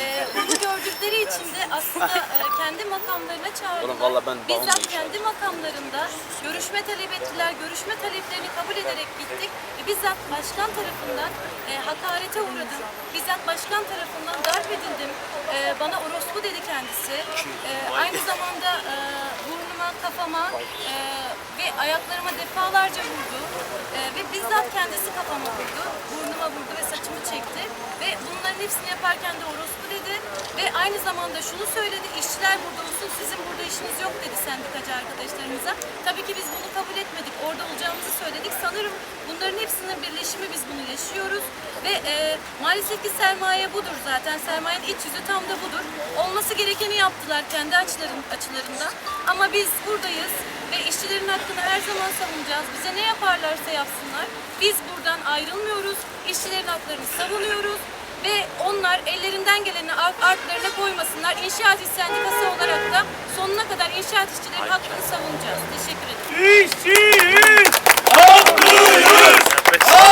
e, bunu gördükleri için de aslında e, kendi makamlarına çağırdılar. Oğlum vallahi ben bağımlıyım Bizzat şu an. kendi makamlarında görüşme talep ettiler. Görüşme taleplerini kabul ederek gittik. Ve bizzat başkan tarafından e, hakarete uğradım. Bizzat başkan tarafından darp edildim. E, bana orospu dedi kendisi. E, aynı zamanda e, burnuma, kafama e, ayaklarıma defalarca vurdu. E, ve bizzat kendisi kafama vurdu. Burnuma vurdu ve saçımı çekti. Ve bunların hepsini yaparken de orospu dedi. Ve aynı zamanda şunu söyledi. işçiler burada olsun, sizin burada işiniz yok dedi sendikacı arkadaşlarımıza. Tabii ki biz bunu kabul etmedik. Orada olacağımızı söyledik. Sanırım bunların hepsinin birleşimi biz bunu yaşıyoruz. Ve e, maalesef ki sermaye budur zaten. Sermayenin iç yüzü tam da budur. Olması gerekeni yaptılar kendi açıların, açılarından. Ama biz buradayız ve işçilerin hakkını her zaman savunacağız. Bize ne yaparlarsa yapsınlar. Biz buradan ayrılmıyoruz. İşçilerin haklarını savunuyoruz. Ve onlar ellerinden geleni art- artlarına koymasınlar. İnşaat İş Sendikası olarak da sonuna kadar inşaat işçilerin hakkını savunacağız. Teşekkür ederim. İşçiyiz! İşçiyiz!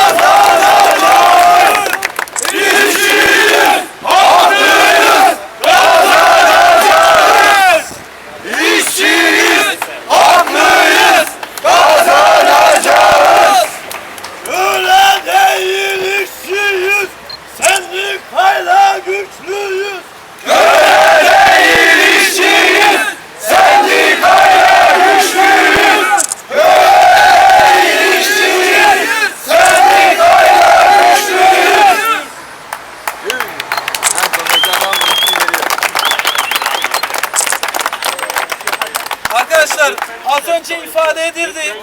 Arkadaşlar az önce ifade edildi.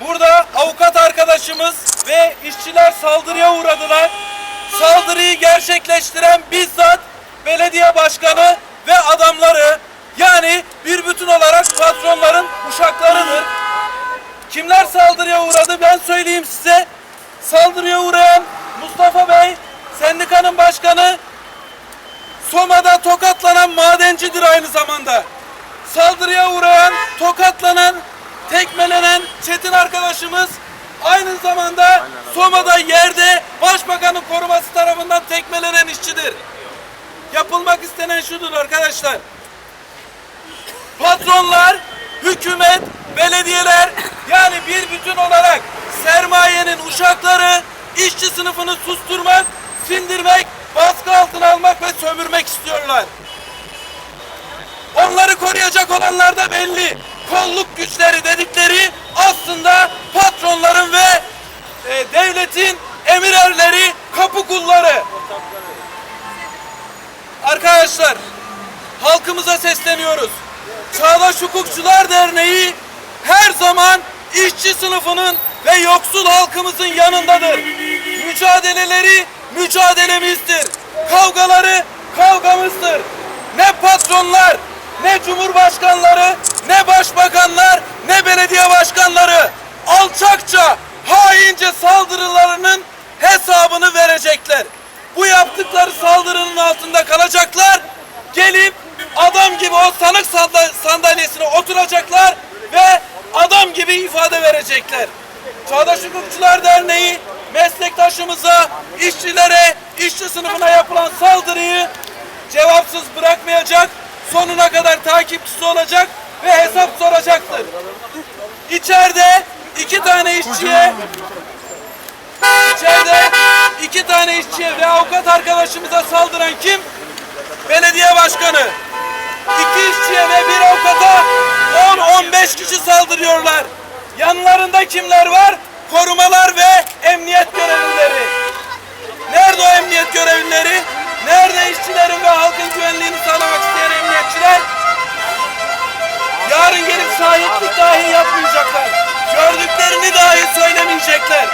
Burada avukat arkadaşımız ve işçiler saldırıya uğradılar. Saldırıyı gerçekleştiren bizzat belediye başkanı ve adamları yani bir bütün olarak patronların uşaklarıdır. Kimler saldırıya uğradı ben söyleyeyim size. Saldırıya uğrayan Mustafa Bey, sendikanın başkanı, Soma'da tokatlanan madencidir aynı zamanda. Saldırıya uğrayan, tokatlanan, tekmelenen Çetin arkadaşımız aynı zamanda Soma'da yerde başbakanın koruması tarafından tekmelenen işçidir. Yapılmak istenen şudur arkadaşlar. Patronlar, hükümet, belediyeler yani bir bütün olarak sermayenin uşakları işçi sınıfını susturmak, sindirmek, baskı altına almak ve sömürmek istiyorlar. Onları koruyacak olanlar da belli. Kolluk güçleri dedikleri aslında patronların ve e, devletin emirerleri, kapı kulları. Arkadaşlar, halkımıza sesleniyoruz. Çağdaş Hukukçular Derneği her zaman işçi sınıfının ve yoksul halkımızın yanındadır. Mücadeleleri mücadelemizdir. Kavgaları kavgamızdır. Ne patronlar, ne cumhurbaşkanları, ne başbakanlar, ne belediye başkanları alçakça, haince saldırılarının hesabını verecekler. Bu yaptıkları saldırının altında kalacaklar. Gelip adam gibi o sanık sanda- sandalyesine oturacaklar ve adam gibi ifade verecekler. Çağdaş Hukukçular Derneği meslektaşımıza, işçilere, işçi sınıfına yapılan saldırıyı cevapsız bırakmayacak, sonuna kadar takipçisi olacak ve hesap soracaktır. İçeride iki tane işçiye İçeride iki tane işçiye ve avukat arkadaşımıza saldıran kim? Belediye başkanı. İki işçiye ve bir avukata 10-15 kişi saldırıyorlar. Yanlarında kimler var? Korumalar ve emniyet görevlileri. Şahitlik dahi yapmayacaklar. Gördüklerini dahi söylemeyecekler.